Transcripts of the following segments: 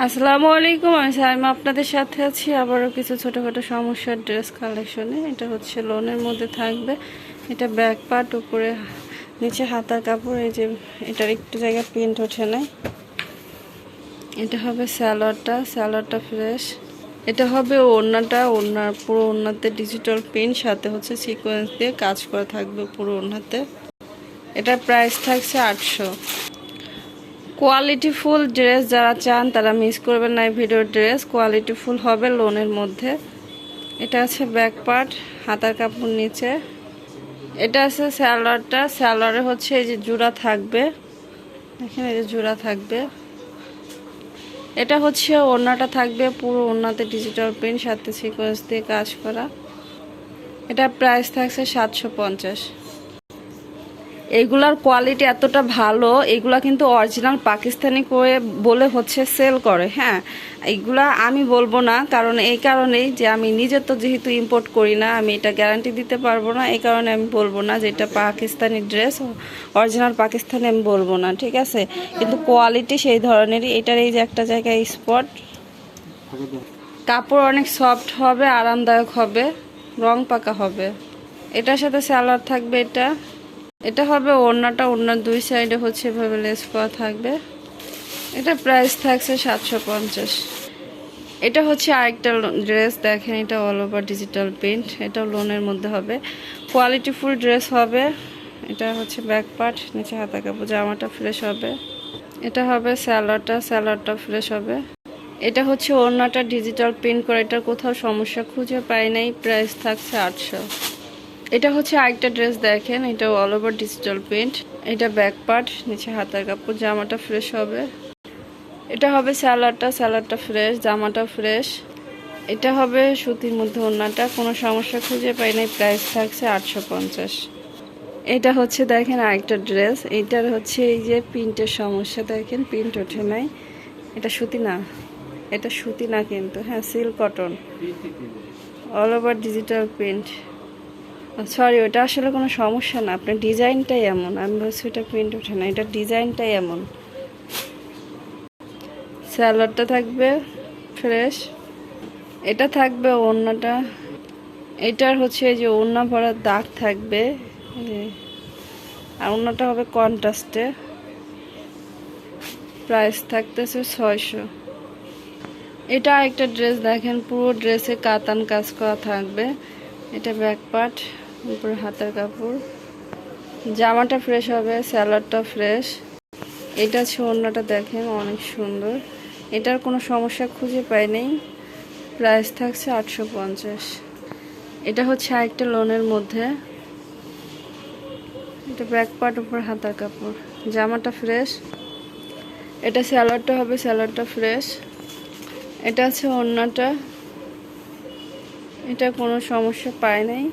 আসসালামু আলাইকুম, আমি সাইমা আপনাদের সাথে আছি। আবারও কিছু ছোটোখাটো সমস্যার ড্রেস কালেকশনে এটা হচ্ছে লোনের মধ্যে থাকবে। এটা ব্যাক পার্ট, উপরে নিচে হাতার কাপড়, এই যে এটার একটু জায়গায় প্রিন্ট ওঠে নাই। এটা হবে স্যালোয়ারটা স্যালোয়ারটা ফ্রেশ এটা হবে ওড়নাটা, ওড়নার পুরো ওড়নাতে ডিজিটাল প্রিন্ট সাথে হচ্ছে সিকোয়েন্স দিয়ে কাজ করা থাকবে পুরো ওড়নাতে। এটার প্রাইস থাকছে আটশো। কোয়ালিটি ফুল ড্রেস যারা চান, তারা মিস করবেন না এই ভিডিওর ড্রেস কোয়ালিটি ফুল হবে লোনের মধ্যে। এটা আছে ব্যাক পার্ট হাতার কাপড় নিচে। এটা আছে স্যালোয়ারটা স্যালোয়ারে হচ্ছে এই যে জোড়া থাকবে। এখানে এই যে জোড়া থাকবে। এটা হচ্ছে ওড়নাটা থাকবে, পুরো ওড়নাতে ডিজিটাল প্রিন্ট সাথে সিকোয়েন্স দিয়ে কাজ করা। এটা প্রাইস থাকছে সাতশো পঞ্চাশ। এইগুলার কোয়ালিটি এতটা ভালো, এগুলা কিন্তু অরিজিনাল পাকিস্তানি করে বলে হচ্ছে সেল করে হ্যাঁ? এইগুলা আমি বলব না, কারণ এই কারণেই যে আমি নিজে তো যেহেতু ইম্পোর্ট করি না, আমি এটা গ্যারান্টি দিতে পারব না, এই কারণে আমি বলব না যে এটা পাকিস্তানি ড্রেস অরিজিনাল পাকিস্তানি আমি বলব না, ঠিক আছে? কিন্তু কোয়ালিটি সেই ধরনেরই, এটার এই যে একটা জায়গায় স্পট কাপড় অনেক সফট হবে, আরামদায়ক হবে, রং পাকা হবে। এটার সাথে স্যালাড থাকবে এটা? এটা হবে ওড়নাটা, ওড়নার দুই সাইডে হচ্ছে এভাবে লেস করা থাকবে। এটা প্রাইস থাকছে সাতশো পঞ্চাশ। এটা হচ্ছে আরেকটা ড্রেস দেখেন এটা অল ওভার ডিজিটাল প্রিন্ট এটাও লোনের মধ্যে হবে। কোয়ালিটি ফুল ড্রেস হবে। এটা হচ্ছে ব্যাক পার্ট নিচে হাতা কাপড়, জামাটা ফ্রেশ হবে। এটা হবে স্যালাডটা স্যালাডটা ফ্রেশ হবে। এটা হচ্ছে ওড়নাটা ডিজিটাল প্রিন্ট করে, এটার কোথাও সমস্যা খুঁজে পাই নাই প্রাইস থাকছে আটশো। এটা হচ্ছে আরেকটা ড্রেস দেখেন এটা অল ওভার ডিজিটাল প্রিন্ট এটা ব্যাক পার্ট নিচে হাতার কাপড়, জামাটা ফ্রেশ হবে। এটা হবে স্যালাডটা স্যালাডটা ফ্রেশ জামাটা ফ্রেশ এটা হবে সুতির মধ্যে ওড়নাটা, কোনো সমস্যা খুঁজে পাই নাই প্রাইস থাকছে আটশো পঞ্চাশ। এটা হচ্ছে দেখেন আরেকটা ড্রেস এইটার হচ্ছে এই যে প্রিন্টের সমস্যা দেখেন, প্রিন্ট ওঠে নাই। এটা সুতি না, এটা সুতি না কিন্তু হ্যাঁ silk cotton all over digital print sorry ওটা আসলে কোনো সমস্যা না। আপনার ডিজাইনটাই এমন। আমি বলছি ওটা প্রিন্ট ওঠে না। এটা ডিজাইনটাই এমন। স্যালাডটা থাকবে ফ্রেশ এটা থাকবে ওড়নাটা। এটার হচ্ছে যে ওড়না ভরার দাগ থাকবে। আর ওড়নাটা হবে কন্ট্রাস্টে প্রাইস থাকতেছে ছয়শো। এটা আরেকটা ড্রেস দেখেন। পুরো ড্রেসে কাতান কাজ করা থাকবে। এটা ব্যাক পার্ট উপরে হাতের কাপড়। জামাটা ফ্রেশ হবে স্যালাডটা ফ্রেশ এটা ওড়নাটা দেখেন, অনেক সুন্দর। এটার কোনো সমস্যা খুঁজে পাই নেই প্রাইস থাকছে আটশো পঞ্চাশ। এটা হচ্ছে আরেকটা লোনের মধ্যে। এটা ব্যাক পার্ট উপর হাতার কাপড়। জামাটা ফ্রেশ এটা স্যালাডটা হবে স্যালাডটা ফ্রেশ এটা আছে ওড়নাটা। এটা কোনো সমস্যা পায় নাই।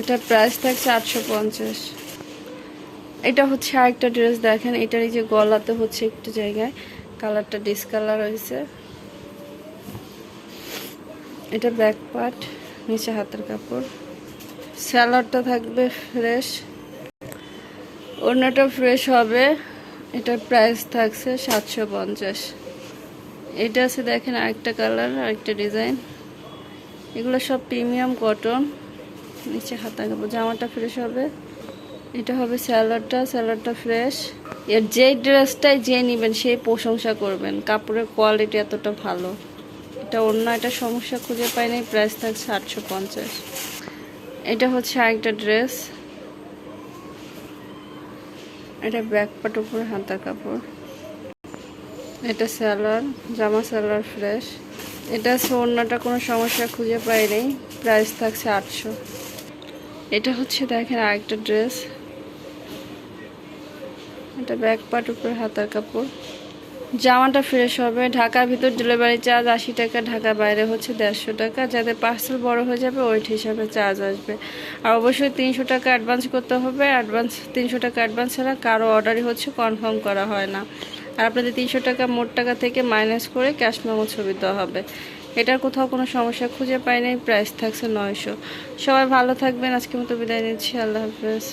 এটা প্রাইস থাকছে আটশো পঞ্চাশ। এটা হচ্ছে আরেকটা ড্রেস দেখেন, এটার এই যে গলাতে হচ্ছে একটু জায়গায় কালারটা ডিসকালার হয়েছে। এটা ব্যাক পার্ট নিচে হাতের কাপড়। স্যালাডটা থাকবে ফ্রেশ অন্যটা ফ্রেশ হবে। এটার প্রাইস থাকছে সাতশো পঞ্চাশ। এটা আছে দেখেন আরেকটা কালার আরেকটা ডিজাইন এগুলো সব প্রিমিয়াম কটন নিচে হাতা কাপড় জামাটা ফ্রেশ হবে। এটা হবে স্যালাডটা স্যালাডটা ফ্রেশ এর যেই ড্রেসটাই যে নেবেন, সেই প্রশংসা করবেন। কাপড়ের কোয়ালিটি এতটা ভালো। এটা অন্য একটা সমস্যা খুঁজে পাই নাই প্রাইস থাকছে আটশো পঞ্চাশ। এটা হচ্ছে আরেকটা ড্রেস এটা ব্যাক পাট উপরে হাতার কাপড়। এটা স্যালার জামা স্যালার ফ্রেশ এটা আছে অন্যটা কোনো সমস্যা খুঁজে পাই নেই প্রাইস থাকছে আটশো। এটা হচ্ছে দেখেন আরেকটা ড্রেস। এটা ব্যাক পার্ট, উপরে হাতার কাপড়। জামাটা ফ্রেশ হবে। ঢাকার ভিতর ডেলিভারি চার্জ আশি টাকা, ঢাকার বাইরে হচ্ছে দেড়শো টাকা। যাদের পার্সেল বড় হয়ে যাবে ওইট হিসাবে চার্জ আসবে। আর অবশ্যই তিনশো টাকা অ্যাডভান্স করতে হবে। অ্যাডভান্স তিনশো টাকা অ্যাডভান্স ছাড়া কারও অর্ডারই হচ্ছে কনফার্ম করা হয় না। আর আপনাদের তিনশো টাকা মোট টাকা থেকে মাইনাস করে ক্যাশ মেমো ছবি দেওয়া হবে। এটার কোথাও কোনো সমস্যা খুঁজে পাই নাই প্রাইস থাকছে নয়শো। সবাই ভালো থাকবেন, আজকের মতো বিদায় নিচ্ছি, আল্লাহ হাফেজ।